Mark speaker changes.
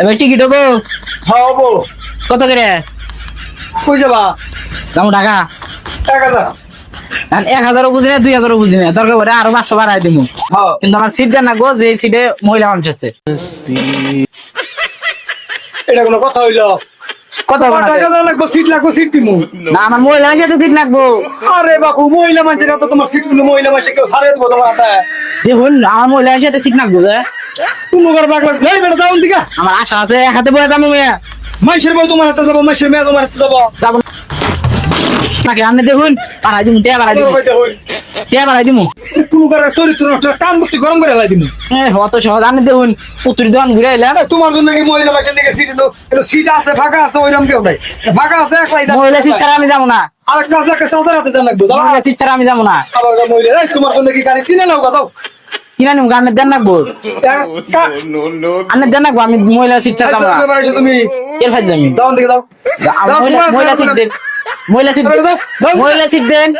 Speaker 1: এবার টিকিট হব?
Speaker 2: হ্যাঁ হব।
Speaker 1: কত করে?
Speaker 2: কই যাবা?
Speaker 1: দাম টাকা
Speaker 2: এক হাজার
Speaker 1: এক হাজারও বুঝি না দুই হাজারও বুঝি না। দরকার পড়ে আরও পাঁচশো বাড়াই দিব
Speaker 2: হ্যাঁ।
Speaker 1: কিন্তু আমার সিট দেন না গো যে সিটে মহিলা মানুষ আছে।
Speaker 2: এটা কোনো কথা হইল?
Speaker 1: বাড়াতে?
Speaker 2: লাগবো সিট লাগবো সিট দিমু?
Speaker 1: না আমার মহিলা মানুষ একটু ঠিক রাখব
Speaker 2: আরে বাবু মহিলা মানুষের তো তোমার সিট মহিলা মানুষের কেউ সারে দেবো তোমার হাতে?
Speaker 1: দেখুন আমার মহিলা মানুষের সিট রাখব যে।
Speaker 2: বাগলা। এই বেটা দাও দিকা
Speaker 1: আমার আশা আছে এক হাতে বয়ে দামি মেয়ে।
Speaker 2: মাইশের বউ তোমার হাতে যাব মাইশের মেয়ে তোমার হাতে যাব।
Speaker 1: যাব নাকি আপনি দেখুন বাড়াই দিমু টিয়া বাড়াই দিমু। টিয়া বাড়াই দিমু।
Speaker 2: তুমি ঘরের চরিত্র নষ্ট কান মুক্তি গরম করে লাই দিমু।
Speaker 1: এ অত সহজ আপনি দেখুন উত্তর দোকান ঘুরে এলাম
Speaker 2: আরে তোমার জন্য কি মহিলা মানুষের দিকে সিট দিলো। সিট আছে ফাঁকা আছে ওইরকম কেউ নাই। ফাঁকা আছে একলাই যাবে।
Speaker 1: মহিলা সিট আমি যাব না।
Speaker 2: আরেকটা আছে একটা সাউদার হাতে যান লাগবো।
Speaker 1: মহিলা সিট আমি যাব না।
Speaker 2: তোমার জন্য কি গাড়ি কিনে নাও দাও
Speaker 1: কিনা নিম গানের দেন রাখব আপনি দেন রাখব আমি মহিলা সিট ছাড়া না।
Speaker 2: তুমি
Speaker 1: এর ফাইজ আমি
Speaker 2: দাও দিকে দাও। দাও,
Speaker 1: মহিলা সিট দেন। মহিলা সিট। মহিলা সিট দেন।